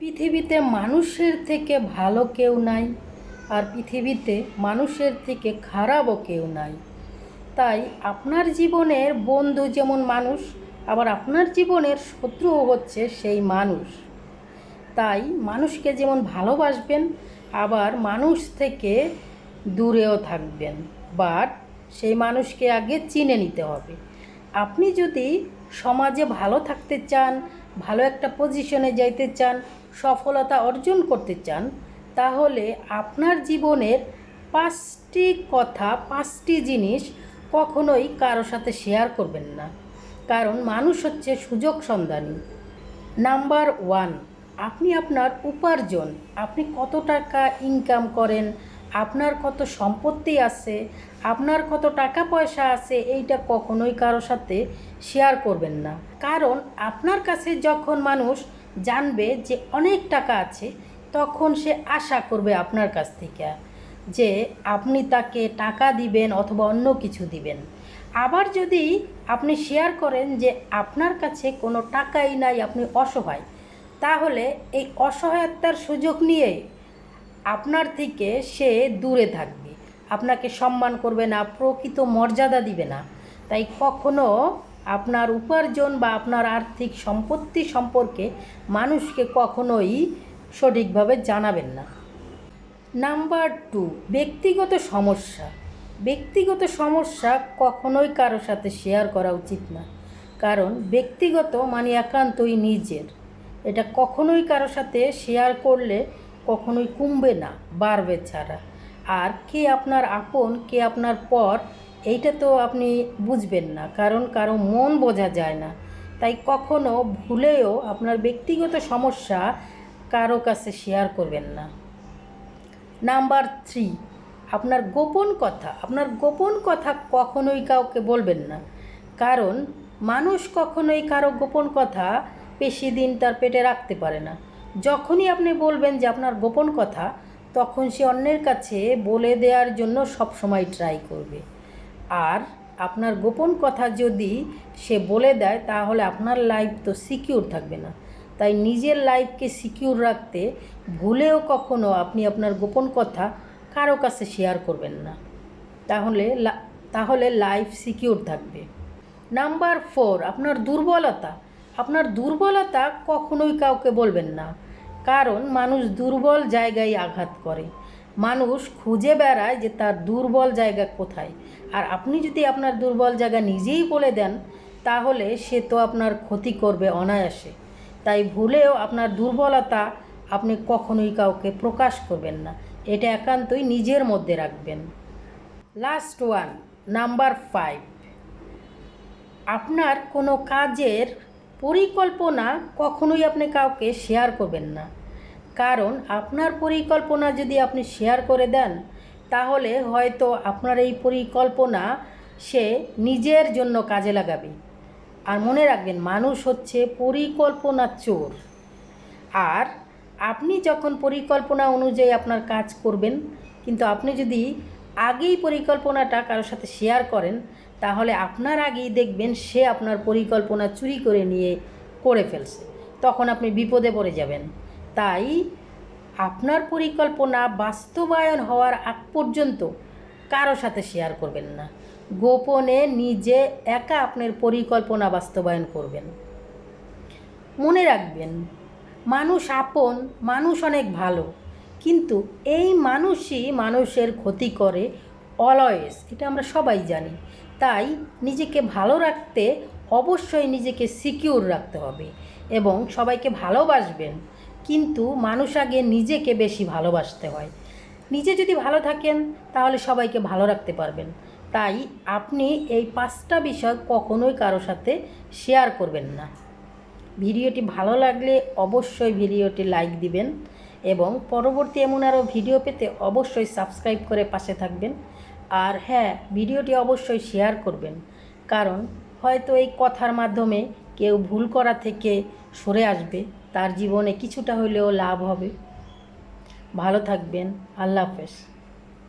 পৃথিবীতে মানুষের থেকে ভালো কেউ নাই আর পৃথিবীতে মানুষের থেকে খারাপও কেউ নাই। তাই আপনার জীবনের বন্ধু যেমন মানুষ, আবার আপনার জীবনের শত্রুও হচ্ছে সেই মানুষ। তাই মানুষকে যেমন ভালোবাসবেন, আবার মানুষ থেকে দূরেও থাকবেন। বাট সেই মানুষকে আগে চিনে নিতে হবে। আপনি যদি সমাজে ভালো থাকতে চান ভালো একটা পজিশনে যাইতে চান, সফলতা অর্জন করতে চান, তাহলে আপনার জীবনের পাঁচটি কথা, পাঁচটি জিনিস কখনোই কারও সাথে শেয়ার করবেন না। কারণ মানুষ হচ্ছে সুযোগ সন্ধানী। নাম্বার ওয়ান আপনি আপনার উপার্জন, আপনি কত টাকা ইনকাম করেন, আপনার কত সম্পত্তি আছে আপনার কত টাকা পয়সা আছে এইটা কখনোই কারও সাথে শেয়ার করবেন না। কারণ আপনার কাছে যখন মানুষ জানবে যে অনেক টাকা আছে, তখন সে আশা করবে আপনার কাছ থেকে যে আপনি তাকে টাকা দিবেন অথবা অন্য কিছু দিবেন। আবার যদি আপনি শেয়ার করেন যে আপনার কাছে কোনো টাকাই নাই, আপনি অসহায়, তাহলে এই অসহায়তার সুযোগ নিয়ে আপনার থেকে সে দূরে থাকবে। আপনাকে সম্মান করবে না, প্রকৃত মর্যাদা দিবে না। তাই কখনো আপনার উপার্জন বা আপনার আর্থিক সম্পত্তি সম্পর্কে মানুষকে কখনোই সঠিকভাবে জানাবেন না। নাম্বার টু, ব্যক্তিগত সমস্যা। ব্যক্তিগত সমস্যা কখনোই কারোর সাথে শেয়ার করা উচিত না। কারণ ব্যক্তিগত মানে একান্তই নিজের। এটা কখনোই কারোর সাথে শেয়ার করলে কখনোই কমবে না, বাড়বে ছাড়া। আর কে আপনার আপন, কে আপনার পর, এইটা তো আপনি বুঝবেন না, কারণ কারও মন বোঝা যায় না। তাই কখনো ভুলেও আপনার ব্যক্তিগত সমস্যা কারও কাছে শেয়ার করবেন না। নাম্বার থ্রি আপনার গোপন কথা, আপনার গোপন কথা কখনোই কাউকে বলবেন না। কারণ মানুষ কখনোই কারও গোপন কথা বেশি দিন তার পেটে রাখতে পারে না। যখনই আপনি বলবেন যে আপনার গোপন কথা তখন সে অন্যের কাছে বলে দেওয়ার জন্য সব সময় ট্রাই করবে। আর আপনার গোপন কথা যদি সে বলে দেয়, তাহলে আপনার লাইফ তো সিকিউর থাকবে না। তাই নিজের লাইফকে সিকিউর রাখতে ভুলেও কখনো আপনি আপনার গোপন কথা কারও কাছে শেয়ার করবেন না। তাহলে তাহলে লাইফ সিকিউর থাকবে। নাম্বার ফোর আপনার দুর্বলতা। আপনার দুর্বলতা কখনোই কাউকে বলবেন না। কারণ মানুষ দুর্বল জায়গায় আঘাত করে। মানুষ খুঁজে বেড়ায় যে তার দুর্বল জায়গা কোথায়। আর আপনি যদি আপনার দুর্বল জায়গা নিজেই বলে দেন, তাহলে সে তো আপনার ক্ষতি করবে অনায়াসে। তাই ভুলেও আপনার দুর্বলতা আপনি কখনোই কাউকে প্রকাশ করবেন না। এটা একান্তই নিজের মধ্যে রাখবেন। লাস্ট ওয়ান নাম্বার ফাইভ আপনার কোনো কাজের পরিকল্পনা কখনোই আপনি কাউকে শেয়ার করবেন না। কারণ আপনার পরিকল্পনা যদি আপনি শেয়ার করে দেন, তাহলে হয়তো আপনার এই পরিকল্পনা সে নিজের জন্য কাজে লাগাবে। আর মনে রাখবেন, মানুষ হচ্ছে পরিকল্পনা চোর। আর আপনি যখন পরিকল্পনা অনুযায়ী আপনার কাজ করবেন, কিন্তু আপনি যদি আগেই পরিকল্পনাটা কারোর সাথে শেয়ার করেন, তাহলে আপনার আগেই দেখবেন সে আপনার পরিকল্পনা চুরি করে নিয়ে করে ফেলছে। তখন আপনি বিপদে পড়ে যাবেন। তাই আপনার পরিকল্পনা বাস্তবায়ন হওয়ার আগ পর্যন্ত কারও সাথে শেয়ার করবেন না। গোপনে নিজে একা আপনার পরিকল্পনা বাস্তবায়ন করবেন। মনে রাখবেন, মানুষ আপন, মানুষ অনেক ভালো। কিন্তু এই মানুষই মানুষের ক্ষতি করে অলওয়েজ এটা আমরা সবাই জানি। তাই নিজেকে ভালো রাখতে অবশ্যই নিজেকে সিকিউর রাখতে হবে এবং সবাইকে ভালোবাসবেন। কিন্তু মানুষ আগে নিজেকে বেশি ভালোবাসতে হয়। নিজে যদি ভালো থাকেন, তাহলে সবাইকে ভালো রাখতে পারবেন। তাই আপনি এই পাঁচটা বিষয় কখনোই কারও সাথে শেয়ার করবেন না। ভিডিওটি ভালো লাগলে অবশ্যই ভিডিওটি লাইক দিবেন। এবং পরবর্তী এমন আরও ভিডিও পেতে অবশ্যই সাবস্ক্রাইব করে পাশে থাকবেন। আর হ্যাঁ ভিডিওটি অবশ্যই শেয়ার করবেন। কারণ হয়তো এই কথার মাধ্যমে কেউ ভুল করা থেকে সরে আসবে, তার জীবনে কিছুটা হলেও লাভ হবে। ভালো থাকবেন। আল্লাহ হাফেজ।